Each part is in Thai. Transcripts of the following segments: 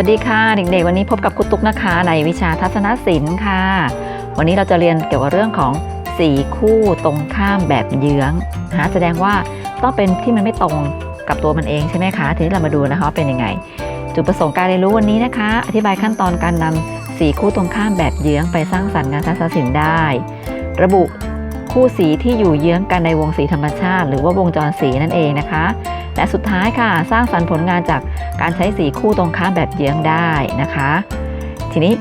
วัสดีค่ะเด็กๆวันนี้พบกับครูตุ๊กนะคะในวิชาทัศนศิลป์ค่ะ วันนี้เราจะเรียนเกี่ยวกับเรื่องของสีคู่ตรงข้ามแบบเยื้องนะแสดงว่าต้องเป็นที่มันไม่ตรงกับตัวมันเองใช่ไหมคะทีนี้เรามาดูนะคะเป็นยังไง จุดประสงค์การเรียนรู้วันนี้นะคะ อธิบายขั้นตอนการนำสีคู่ตรงข้ามแบบเยื้องไปสร้างสรรค์งานทัศนศิลป์ได้ ระบุคู่สีที่อยู่เยื้องกันในวงสีธรรมชาติ หรือว่าวงจรสีนั่นเองนะคะ และสุดท้ายค่ะ สร้างสรรค์ผลงานจากการใช้สีคู่ตรงข้ามแบบเยื้องได้นะคะ ทีนี้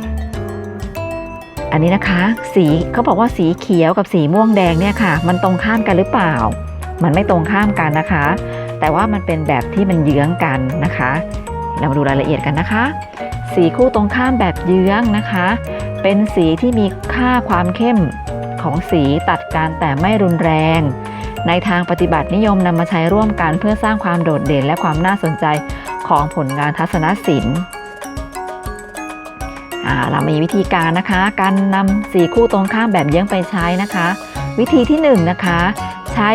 อันนี้นะคะ สีเขาบอกว่าสีเขียวกับสีม่วงแดงเนี่ยค่ะ มันตรงข้ามกันหรือเปล่า มันไม่ตรงข้ามกันนะคะ แต่ว่ามันเป็นแบบที่มันเยื้องกันนะคะ เรามาดูรายละเอียดกันนะคะ สีคู่ตรงข้ามแบบเยื้องนะคะ เป็นสีที่มีค่าความเข้มของสีตัดกันแต่ไม่รุนแรง ในทางปฏิบัตินิยมนำมาใช้ร่วมกันเพื่อสร้างความโดดเด่นและความน่าสนใจของผลงานทัศนศิลป์เรามีวิธีการนะคะ การนำสีคู่ตรงข้ามแบบเยื้องไปใช้นะคะ วิธีที่1นงนะคะ ใช้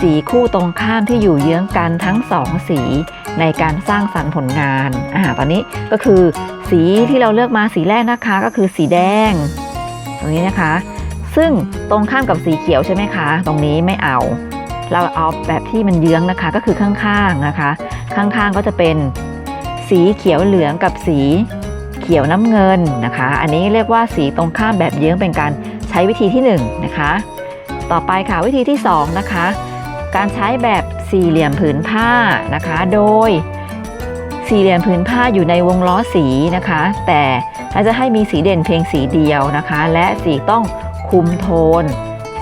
สีคู่ตรงข้ามที่อยู่เยื้องกันทั้งสองสีในการสร้างสรรค์ผลงานอ่าตอนนี้ก็คือสีที่เราเลือกมาสีแรกนะคะก็คือสีแดง ตรงนี้นะคะ ซึ่งตรงข้ามกับสีเขียวใช่ไหมคะ ตรงนี้ไม่เอา เราเอาแบบที่มันเยื้องนะคะก็คือข้างๆนะคะ ข้างๆก็จะเป็นสีเขียวเหลืองกับสีเขียวน้ำเงินนะคะ อันนี้เรียกว่าสีตรงข้ามแบบเยื้องเป็นการใช้วิธีที่1นงนะคะ ต่อไปค่ะวิธีที่2นะคะการใช้แบบสี่เหลี่ยมผืนผ้านะคะ โดยสี่เหลี่ยมผืนผ้าอยู่ในวงล้อสีนะคะ แต่เราจะให้มีสีเด่นเพียงสีเดียวนะคะ และสีต้อง คุมโทน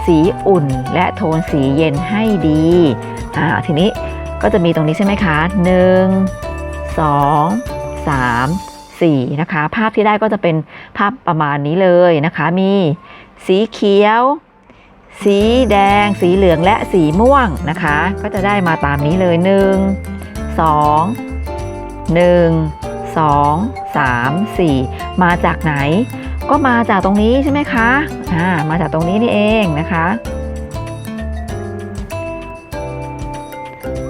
สีอุ่น และโทนสีเย็นให้ดีอ่าทีนี้ก็จะมีตรงนี้ใช่ไหมคะ1 2 3 4นะคะ ภาพที่ได้ก็จะเป็นภาพประมาณนี้เลยนะคะ มีสีเขียว สีแดง สีเหลืองและสีม่วงนะคะ ก็จะได้มาตามนี้เลย 1 2 1 2 3 4 มาจากไหน ก็มาจากตรงนี้ใช่ไหมคะอ่ามาจากตรงนี้นี่เองนะคะ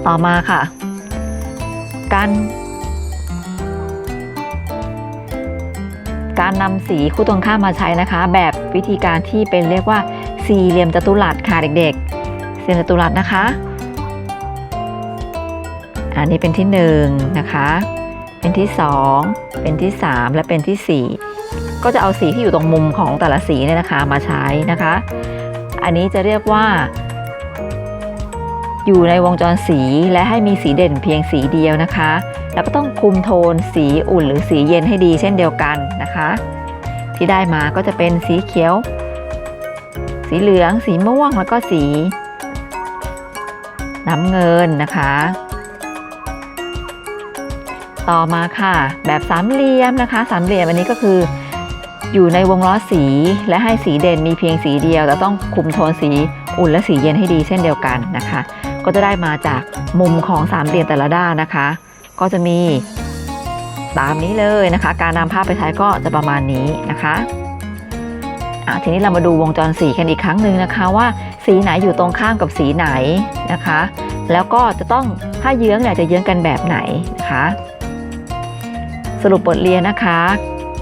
ต่อมาค่ะ การ การนำสีคู่ตรงข้ามมาใช้นะคะ แบบวิธีการที่เป็นเรียกว่าสี่เหลี่ยมจัตุรัสค่ะเด็กๆ สี่เหลี่ยมจัตุรัสนะคะ อันนี้เป็นที่หนึ่งนะคะ เป็นที่สองเป็นที่สามและเป็นที่สี่ ก็จะเอาสีที่อยู่ตรงมุมของแต่ละสีเนี่ยนะคะมาใช้นะคะ อันนี้จะเรียกว่า อยู่ในวงจรสีและให้มีสีเด่นเพียงสีเดียวนะคะ แล้วก็ต้องคุมโทนสีอุ่นหรือสีเย็นให้ดีเช่นเดียวกันนะคะ ที่ได้มาก็จะเป็นสีเขียว สีเหลือง สีม่วงแล้วก็สี น้ำเงินนะคะต่อมาค่ะ แบบสามเหลี่ยมนะคะ สามเหลี่ยมอันนี้ก็คือ อยู่ในวงล้อสีและให้สีเด่นมีเพียงสีเดียวแต่ต้องคุมโทนสีอุ่นและสีเย็นให้ดีเช่นเดียวกันนะคะ ก็จะได้มาจากมุมของสามเหลี่ยมแต่ละด้านนะคะ ก็จะมีตามนี้เลยนะคะ การนำภาพไปใช้ก็จะประมาณนี้นะคะอะทีนี้เรามาดูวงจรสีกันอีกครั้งหนึ่งนะคะว่าสีไหนอยู่ตรงข้ามกับสีไหนนะคะ แล้วก็จะต้องถ้าเยื้องเนี่ยจะเยื้องกันแบบไหนนะคะ สรุปบทเรียนนะคะ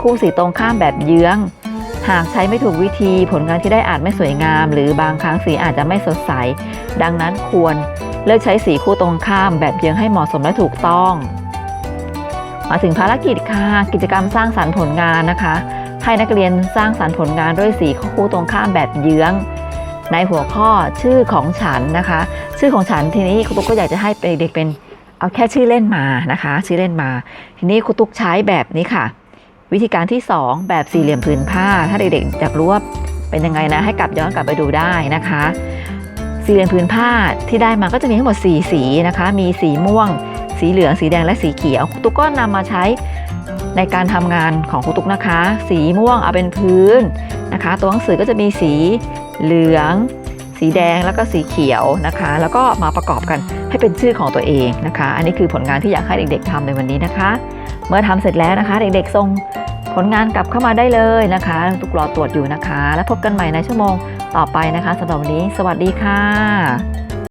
คู่สีตรงข้ามแบบเยื้อง หากใช้ไม่ถูกวิธีผลงานที่ได้อาจไม่สวยงาม หรือบางครั้งสีอาจจะไม่สดใส ดังนั้นควรเลือกใช้สีคู่ตรงข้ามแบบเยื้องให้เหมาะสมและถูกต้อง มาถึงภารกิจค่ะกิจกรรมสร้างสรรค์ผลงานนะคะ ให้นักเรียนสร้างสรรค์ผลงานด้วยสีคู่ตรงข้ามแบบเยื้อง ในหัวข้อชื่อของฉันนะคะ ชื่อของฉันทีนี้ครูตุ๊กก็อยากจะให้เด็กๆเป็นเอาแค่ชื่อเล่นมานะคะ ชื่อเล่นมา ทีนี้ครูตุ๊กใช้แบบนี้ค่ะ วิธีการที่ 2 แบบสี่เหลี่ยมผืนผ้า ถ้าเด็กๆอยากรู้ว่าเป็นยังไงนะ ให้กลับย้อนกลับไปดูได้นะคะ สี่เหลี่ยมผืนผ้าที่ได้มาก็จะมีทั้งหมด 4 สีนะคะ มีสีม่วง สีเหลือง สีแดงและสีเขียวครูตุ๊กก็นำมาใช้ในการทำงานของครูตุ๊กนะคะ สีม่วงเอาเป็นพื้นนะคะ ตัวหนังสือก็จะมีสีเหลือง สีแดงแล้วก็สีเขียวนะคะ แล้วก็มาประกอบกันให้เป็นชื่อของตัวเองนะคะ อันนี้คือผลงานที่อยากให้เด็ก ๆทำในวันนี้นะคะ เมื่อทำเสร็จแล้วนะคะ เด็กๆส่งผลงานกลับเข้ามาได้เลยนะคะทุกรอตรวจอยู่นะคะ แล้วพบกันใหม่ในชั่วโมงต่อไปนะคะสำหรับวันนี้ สวัสดีค่ะ